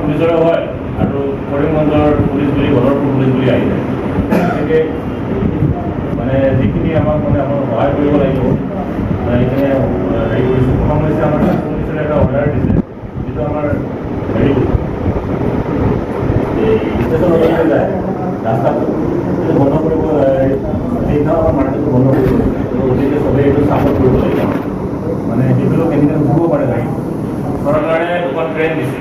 পুলিচৰে হয় আৰু কৰিমগঞ্জৰ পুলিচ বুলি বদৰপুৰ পুলিচ বুলি আহি যায় গতিকে মানে যিখিনি আমাক মানে আমাৰ সহায় কৰিব লাগিব আহ, হেৰি কৰিছোঁ প্ৰথম হৈছে আমাৰ পুলিচে এটা অৰ্ডাৰ দিছে যিটো আমাৰ হেৰি এই ষ্টেচনলৈকে যায় সেইটো মানে সেইবিলাক কেনেকৈ উঠিব পাৰে গাড়ী চৰকাৰে দুখন ট্ৰেইন দিছে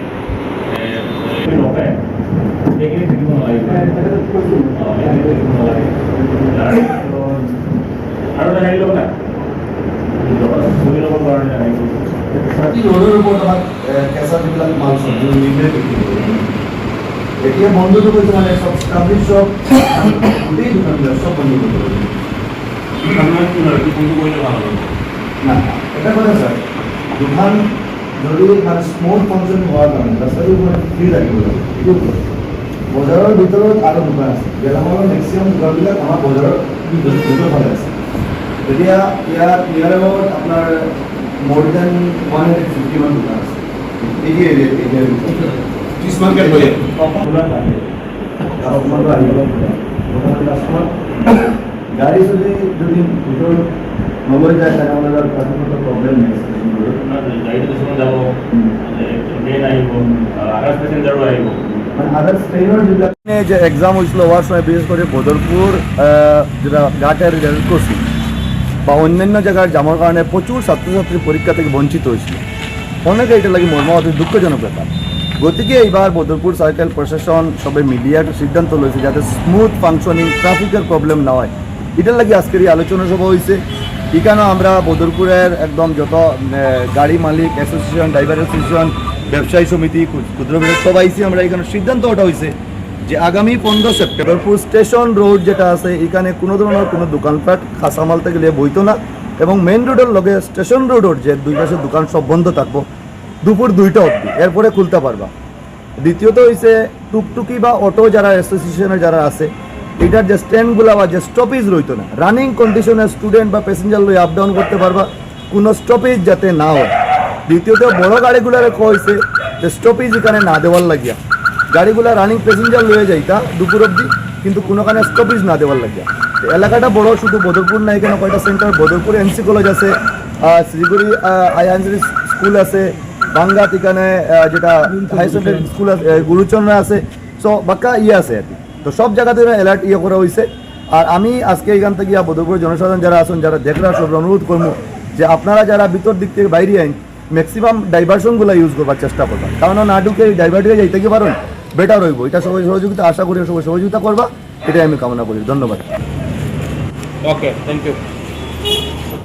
আৰু এটা হেৰি লওক না চলি ল'বৰ কাৰণে কেঁচা যিবিলাক মাল চব্জি নিৰ্দেশ এতিয়া বন্ধটো কৈছে মানে চব ষ্টাব্লিছ চব গোটেই দোকানবিলাক চব বন্ধ কৰিব লাগিব আপোনাৰ কি এইটো কোনটো কৰিলে ভালো হ'ব? না এটা কথা দোকান যদি মানে স্মল ফাংচন হোৱাৰ কাৰণে ৰাস্তাটো মানে ফ্ৰী ৰাখিব লাগে এইটো কথা। বজাৰৰ ভিতৰত আৰু দোকান আছে গেলামালৰ মেক্সিমাম দোকানবিলাক আমাৰ বজাৰৰ ভিতৰৰ ফালে আছে। এতিয়া ইয়াত ইয়াৰ লগত আপোনাৰ মোৰ দেন ওৱান হাণ্ড্ৰেড ফিফটি মান দোকান আছে। এই এৰিয়াত এৰিয়াৰ ভিতৰত গাড়ী যদি যদি যায় তেনেহ'লে তাৰ ট্ৰাফিকৰ প্ৰব্লেম নাই। যাব মানে আদার্স যে এক্সাম হয়েছিল হওয়ার সময় বিশেষ করে বদরপুর যেটা ঘাটের রেল বা অন্যান্য জায়গার জামার কারণে প্রচুর ছাত্রছাত্রী পরীক্ষা থেকে বঞ্চিত হয়েছিল। অনেকে এটা লাগে মর্মাহত দুঃখজনক ব্যাপার। গতিকে এইবার বদরপুর সার্কেল প্রশাসন সবে একটা সিদ্ধান্ত লয়েছে যাতে স্মুথ ফাংশনিং ট্রাফিকের প্রবলেম না হয় এটার লাগে আজকের এই আলোচনা সভা হয়েছে এখানেও আমরা বদরপুরের একদম যত গাড়ি মালিক অ্যাসোসিয়েশন ড্রাইভার অ্যাসোসিয়েশন ব্যবসায়ী সমিতি ক্ষু- ক্ষুদ্র বৃহৎ সবাই আইসি আমরা এখানে সিদ্ধান্ত ওটা হয়েছে যে আগামী পনেরো সেপ্টেম্বরপুর স্টেশন রোড যেটা আছে এখানে কোনো ধরনের কোনো দোকানপাট কাঁচামাল থেকে বইতো না। এবং মেন রোডের লগে স্টেশন রোডের যে দুই পাশে দোকান সব বন্ধ থাকব। দুপুর দুইটা অবধি, এরপরে খুলতে পারবা। দ্বিতীয়ত হয়েছে টুকটুকি বা অটো যারা অ্যাসোসিয়েশনের যারা আছে, এটার যে স্ট্যান্ডগুলো বা যে স্টপেজ রইতো না রানিং কন্ডিশনে স্টুডেন্ট বা প্যাসেঞ্জার লই আপ ডাউন করতে পারবা, কোনো স্টপেজ যাতে না হয়। দ্বিতীয়ত, বড় গাড়িগুলার কইছে যে স্টপেজ এখানে না দেওয়ার লাগিয়া। গাড়িগুলা রানিং প্যাসেঞ্জার লয়ে যাইতা দুপুর অবধি, কিন্তু কোনোখানে স্টপেজ না দেওয়ার লাগিয়া। এলাকাটা বড়, শুধু বদরপুর না, এখানে কয়টা সেন্টার বদরপুর এনসি কলেজ আছে শিলিগুড়ি আইআনসি স্কুল আছে বাঙ্গাত ঠিকানে যেটা হাই সেকেন্ডারি স্কুল আছে গুরুচন্দ্র আছে সো বাক্কা ইয়ে আছে আর তো সব জায়গাতে অ্যালার্ট ইয়ে করা হয়েছে আর আমি আজকে এখান থেকে বদরপুর জনসাধারণ যারা আছেন, যারা দেখরা সব অনুরোধ করব যে আপনারা যারা ভিতর দিক থেকে বাইরে আইন ম্যাক্সিমাম ডাইভারশনগুলো ইউজ করবার চেষ্টা করবা। কারণ না ঢুকে ডাইভার্ট হয়ে যাইতে কি পারেন বেটার হইব। এটা সবাই সহযোগিতা, আশা করি সবাই সহযোগিতা করবা। এটাই আমি কামনা করি। ধন্যবাদ। Okay thank you